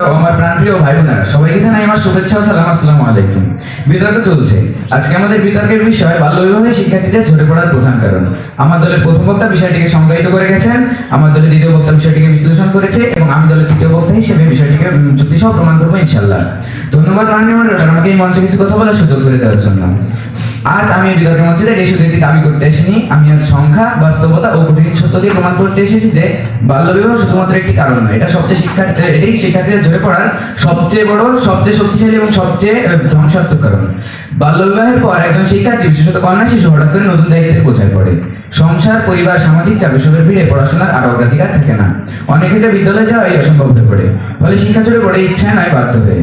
আমার প্রাণপ্রিয় ভাই বোনেরা সবাইকে জানাই আমার শুভেচ্ছা সালাম, আসসালামু আলাইকুম। বিতর্ক চলছে। আজকে আমাদের বিতর্কের বিষয়, বাল্য বিবাহে শিক্ষার্থীদের ঝরে পড়ার প্রধান কারণ। আমার দলের প্রথম বক্তা বিষয়টিকে সংজ্ঞায়িত করে গেছেন, আমার দলের দ্বিতীয় বক্তা বিষয়টিকে বিশ্লেষণ করেছে, এবং আমি দলের তৃতীয় বক্তা হিসেবে বিষয়টিকে যুক্তিসহ প্রমাণ করব ইনশাল্লাহ ধন্যবাদ আমাকে এই মঞ্চে কিছু কথা বলার সুযোগ করে দেওয়ার জন্য। আজ আমি বিতর্ক মঞ্চে শুধু একটি দাবি করতে আসিনি আমি আজ সংখ্যা, বাস্তবতা ও কঠিন সত্য দিয়ে প্রমাণ করতে এসেছি যে বাল্যবিবাহ শুধুমাত্র একটি কারণ নয়, এটা সবচেয়ে শিক্ষার্থী, এটাই শিক্ষার্থীদের ঝরে পড়ার সবচেয়ে বড়, সবচেয়ে শক্তিশালী এবং সবচেয়ে ধ্বংসাত্মক কারণ। বাল্যবিবাহের পর একজন শিক্ষার্থী, বিশেষত কন্যা শিশু, হঠাৎ করে নতুন দায়িত্বের প্রচার পড়ে সংসার, পরিবার, সামাজিক চাপে সবের ভিড়ে পড়াশোনার আর অগ্রাধিকার থাকে না। অনেক ক্ষেত্রে বিদ্যালয়ে যাওয়াই অসম্ভব হয়ে পড়ে। ফলে শিক্ষা চলে পড়ে ইচ্ছা নয় বাধ্য হয়ে।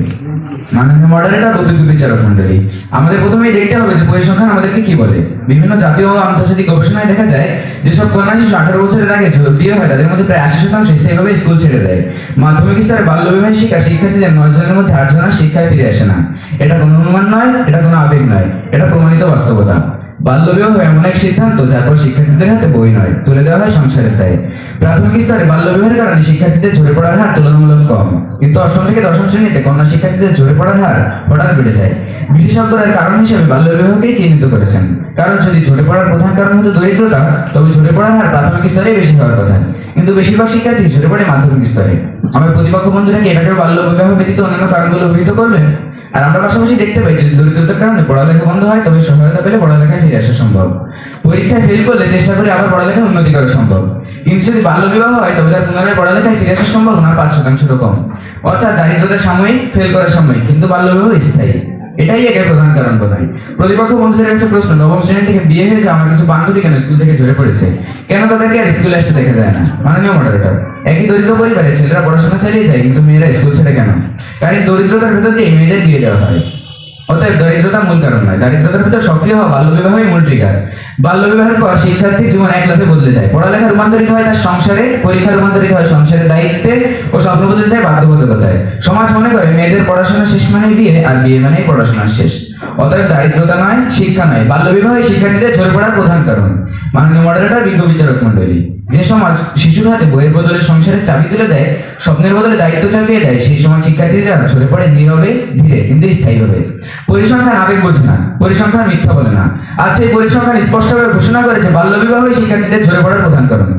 মাননীয় মডারেটর অভিজ্ঞ বিচারক মন্ডলী আমাদের প্রথমেই দেখতে হবে যে পরিসংখ্যান আমাদেরকে কি বলে। বিভিন্ন জাতীয় ও আন্তর্জাতিক গবেষণায় দেখা যায় যেসব কন্যা শিশু আঠারো বছরের আগে বিয়ে হয়, তাদের মধ্যে প্রায় আশি শতাংশ স্থায়ীভাবে স্কুল ছেড়ে দেয়। মাধ্যমিক স্তরে বাল্য বিবাহের শিকার শিক্ষার্থীদের নয় জনের মধ্যে আট জনের শিক্ষায় ফিরে আসে না। এটা কোনো অনুমান নয়, এটা কোনো আবেগ নয়। এটা প্রমাণিত বাস্তবতা। বাল্য বিবাহ এমন এক সিদ্ধান্ত যার পর শিক্ষার্থীদের হাতে বই নয়, তুলে দেওয়া হয় সংসারের দায়ে। প্রাথমিক স্তরে বাল্যবিবাহের কারণে শিক্ষার্থীদের ঝরে পড়ার হার তুলনামূলক কম। কিন্তু অষ্টম থেকে দশম শ্রেণীতে কন্যা শিক্ষার্থীদের ঝরে পড়ার হার হঠাৎ বেড়ে যায়। বিশেষজ্ঞরা কারণ হিসেবে বাল্য বিবাহকেই চিহ্নিত করেছেন। কারণ যদি ঝরে পড়ার প্রধান কারণ হতো দরিদ্রতা, তবে ঝরে পড়ার হার প্রাথমিক স্তরে বেশি হওয়ার কথা। কিন্তু বেশিরভাগ শিক্ষার্থী ঝরে পড়ে মাধ্যমিক স্তরে। আমার প্রতিপক্ষ বন্ধুরা কি এটাকে বাল্য বিবাহ ব্যতীত অন্যান্য কারণগুলো অভিহিত করবেন, আর আমরা পাশাপাশি দেখতে পাই যদি দরিদ্রতার কারণে পড়ালেখা বন্ধ হয়, তবে সহায়তা পেলে পড়ালেখায় ফিরে আসা সম্ভব। পরীক্ষায় ফেল করলে চেষ্টা করে আবার পড়ালেখায় উন্নতি করা সম্ভব। কিন্তু যদি বাল্য বিবাহ হয়, তবে তার পুনরায় পড়ালেখায় ফিরে আসার সম্ভাবনা পাঁচ শতাংশেরও কম। অর্থাৎ দারিদ্রতা সাময়িক ফেল করার সময় কিন্তু বাল্য বিবাহ স্থায়ী। এটাই এর প্রধান কারণ বোধহয়। প্রতিপক্ষ বন্ধুদের কাছে প্রশ্ন, নবম শ্রেণি থেকে বিয়ে হয়েছে, আমার কাছে বান্ধবী কেন? স্কুল থেকে ঝরে পড়েছে। কেন তাদেরকে আর স্কুলে আসতে দেখা যায় না? মাননীয় মডারেটর একই দরিদ্র পরিবারে ছেলেরা পড়াশোনা চালিয়ে যায়, কিন্তু মেয়েরা স্কুল ছেড়ে কেন? কারণ দরিদ্রতার ভেতর দিয়ে মেয়েদের বিয়ে দেওয়া হয়। অতএব দরিদ্রতা মূল কারণ নয়। দারিদ্রতার ভিতর সক্রিয় হওয়া বাল্য বিবাহই মূল ট্রিগার বাল্য বিবাহের পর শিক্ষার্থী জীবন এক লাফে বদলে যায়। পড়ালেখা রূপান্তরিত হয় তার সংসারে, পরীক্ষা রূপান্তরিত হয় সংসারের দায়িত্বে ও স্বপ্ন বদলে যায় বাধ্যবাধকতায়। সমাজ মনে করে, মেয়েদের পড়াশোনা শেষ মানে বিয়ে আর বিয়ে মানেই পড়াশোনা শেষ। অতএব দারিদ্রতা নয় শিক্ষা নয় বাল্য বিবাহই শিক্ষার্থীদের ঝরে পড়ার প্রধান কারণ। মাননীয় মডারেটর, বিজ্ঞ বিচারক মন্ডলী যে সমাজ শিশুর হাতে বইয়ের বদলে সংসারের চাবি তুলে দেয়, স্বপ্নের বদলে দায়িত্ব চাপিয়ে দেয়, সেই সময় শিক্ষার্থীরা ঝরে পড়ে নীরবে, ধীরে, কিন্তু স্থায়ীভাবে। পরিসংখ্যান আবেগ বোঝে না, পরিসংখ্যান মিথ্যা বলে না। আজ এই পরিসংখ্যান স্পষ্টভাবে ঘোষণা করেছে বাল্য বিবাহই শিক্ষার্থীদের ঝরে পড়ার প্রধান কারণ।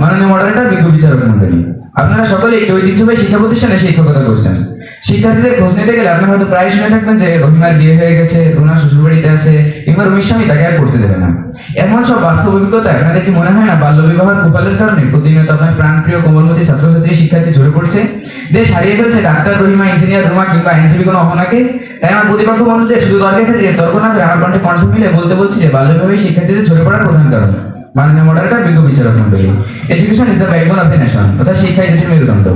মাননীয় মডারেটর, বিজ্ঞ বিচারক মন্ডলী আপনারা সকলে একটি ঐতিহ্যবাহী শিক্ষা প্রতিষ্ঠানে শিক্ষকতা করছেন। শিক্ষার্থীদের খোঁজ নিতে গেলে আপনি হয়তো প্রায় শুনে থাকবেন যে রহিমার বিয়ে হয়ে গেছে রুনা শ্বশুরবাড়িতে আছে কিংবা রুমির স্বামী তাকে আর পড়তে দেবে না। এমন সব বাস্তব অভিজ্ঞতা আপনাদের কি মনে হয় না? বাল্য বিবাহের কুফলের কারণে প্রতিনিয়ত আপনার প্রাণপ্রিয় কোমলমতি ছাত্রছাত্রী, শিক্ষার্থী ঝরে পড়ছে। দেশ হারিয়ে ফেলছে ডাক্তার, রহিমা, ইঞ্জিনিয়ার, রুমা কিংবা আইনজীবী কোনো অহনাকে। তাই আমার প্রতিপক্ষ বন্ধুদের শুধু তর্কের ক্ষেত্রে তর্ক না করে আমার কণ্ঠে কণ্ঠ মিলে বলতে বলছি যে, বাল্য বিবাহে শিক্ষার্থীদের ঝরে পড়ার প্রধান কারণ। মাননীয় মডারেটর বিজ্ঞ বিচারক মন্ডলী education is the backbone of the nation অর্থাৎ শিক্ষাই যেটি মেরুদণ্ড।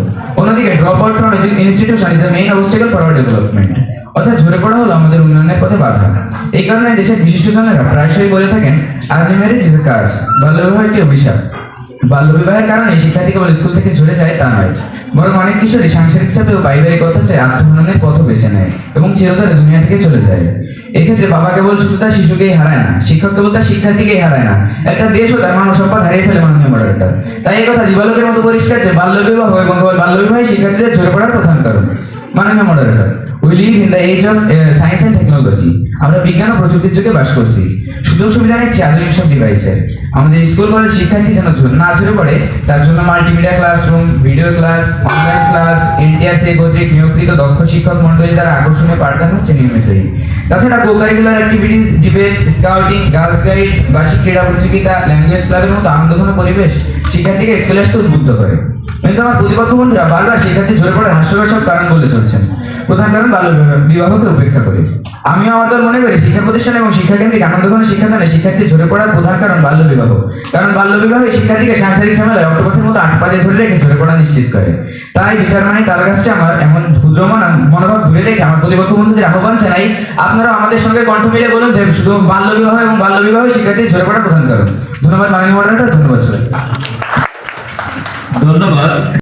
অন্যদিকে drop out from institution is the main obstacle for development অর্থাৎ ঝরে পড়া হলো আমাদের উন্নয়নের পথে বাধা। এই কারণে দেশের বিশিষ্টজনেরা প্রায়শই বলে থাকেন আর্লি ম্যারেজ ইজ কার্স বাল্যবিবাহ একটি অভিশাপ। বাল্যবিবাহের কারণে শিক্ষার্থী কেবল স্কুল থেকে ঝরে যায় তা নয়, বরং অনেক কিশোরী সাংসারিক চাপে ও পারিবারিক অত্যাচারে আত্মহননের পথ বেছে নেয় এবং চিরতরে দুনিয়া থেকে চলে যায়। এক্ষেত্রে বাবা কেবল শুধু তার শিশুকেই হারায় না, শিক্ষক কেবল তার শিক্ষার্থীকেই হারায় না, একটা দেশও তার মানব সম্পদ হারিয়ে ফেলে মাননীয় মডেলটা তাই কথা দিবালোকের মতো পরিষ্কার যে বাল্য বিবাহ এবং কেবল বাল্য বিবাহ শিক্ষার্থীদের ঝরে পড়ার প্রধান কারণ। মাননীয় moderator we live in the age of science and technology আমরা বিজ্ঞান ও প্রযুক্তির যুগে বাস করছি। সুযোগ সুবিধা নিচ্ছি আধুনিক সব ডিভাইসের আমাদের স্কুল কলেজ শিক্ষার্থী যেন না ঝরে পড়ে, তার জন্য multimedia classroom video class online class NTRC কর্তৃক নিয়োগকৃত দক্ষ শিক্ষক মন্ডলী দ্বারা আকর্ষণীয় পাঠদান হচ্ছে নিয়মিতই তাছাড়া co curricular activities debate scouting girls guide বার্ষিক ক্রীড়া প্রতিযোগিতা ল্যাঙ্গুয়েজ ক্লাবের মতো আনন্দঘন পরিবেশ শিক্ষার্থীকে স্কুলে আসতে উদ্বুদ্ধ করে। কিন্তু আমার প্রতিপক্ষ বন্ধুরা, বারবার শিক্ষার্থী ঝরে পড়ার হাস্যকর সব কারণ বলে চলছেন। প্রধান কারণ বাল্য বিবাহ- বিবাহকে উপেক্ষা করে। আমিও আমার মনে করি শিক্ষা প্রতিষ্ঠান এবং শিক্ষাকেন্দ্রিক আনন্দঘন শিক্ষাদানে শিক্ষার্থী ঝরে পড়ার প্রধান কারণ বাল্য বিবাহ। কারণ বাল্য বিবাহ শিক্ষার্থীকে সাংসারিক ঝামেলায় অক্টোপাসের মতো আট পাদে ধরে রেখে ঝরে পড়া নিশ্চিত করে। তাই বিচার মানে তার কাছে আমার এমন ক্ষুদ্রমান মনোভাব ধরে রেখে আমার প্রতিপক্ষ বন্ধুদের আহ্বান জানাই আপনারা আমাদের সঙ্গে কণ্ঠ মিলে বলুন যে শুধু বাল্য বিবাহ এবং বাল্য বিবাহ শিক্ষার্থী ঝরে পড়ার প্রধান কারণ। ধন্যবাদ মাননীয় মডারেটর ধন্যবাদ ধন্যবাদ।